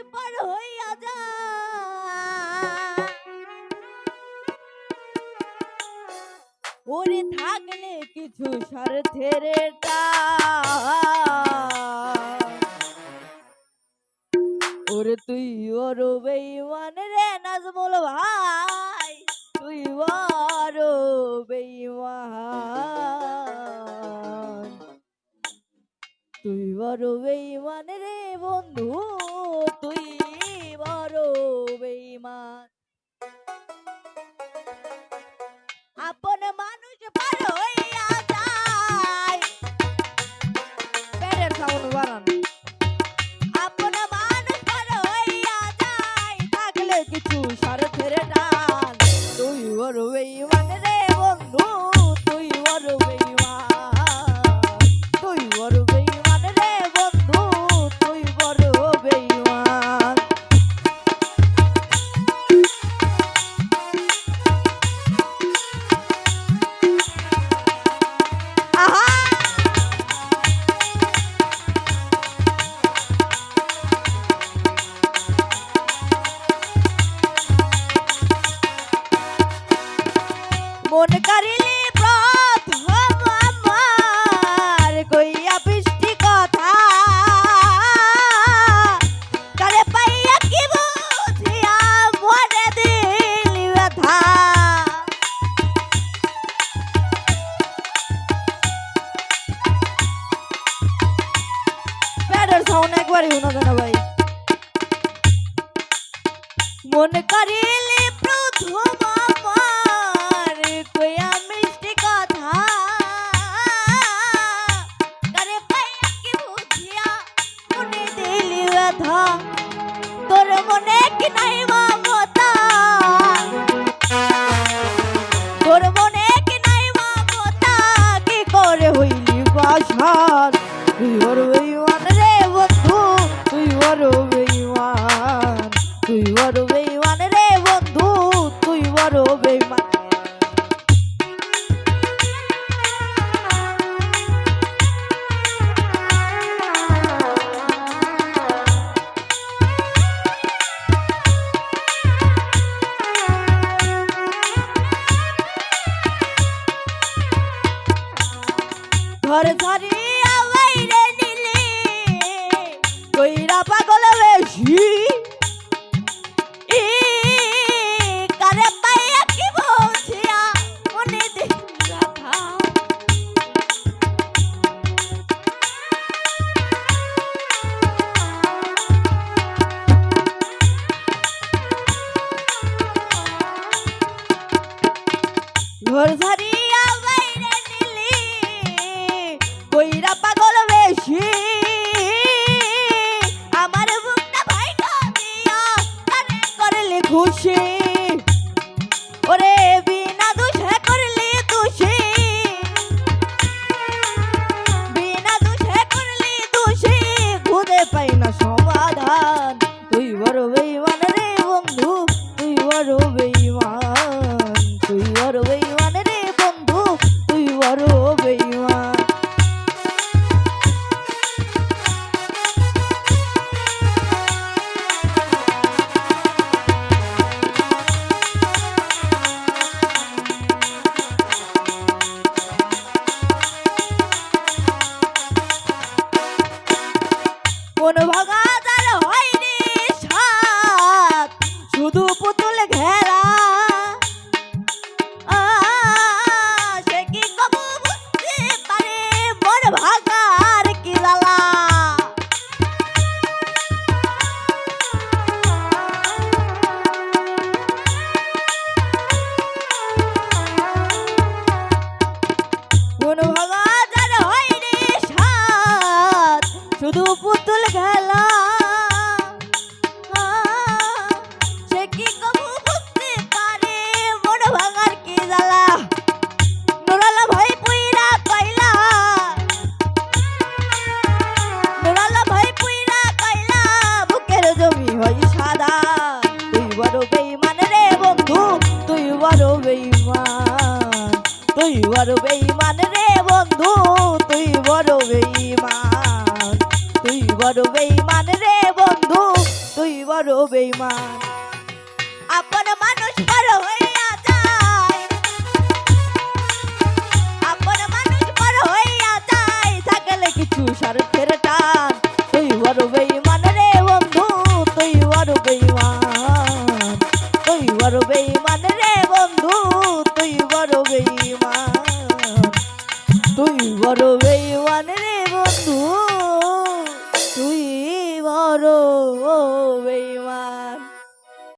নদীর হইয়া যা। ওরে থাকলে কিছু স্বার্থের ওরে তুই ওর বেইমান রে নাজ বল ভাই তুই ও waran পারি না কেন ভাই? মন করিলে প্রথম আমার কয়া মিষ্টি কথা? করে পাইয়া কি বুঝিয়া মনে দিলি তোর মনে কি নাই agora é দোষী ওরে বিনা দোষে করলি দোষী বিনা দোষে করলি দোষী খুদে পাই না তুই বড় বেইমান রে বন্ধু, তুই বড় বেইমান তুই বড় বেইমান রে বন্ধু, তুই বড় বেইমান আপন মানুষ বড় হয়ে মানুষ বড় হইয়া যায়, থাকলে কিছু শরতের টান। তুই বড় বেইমান বড় রে বন্ধু।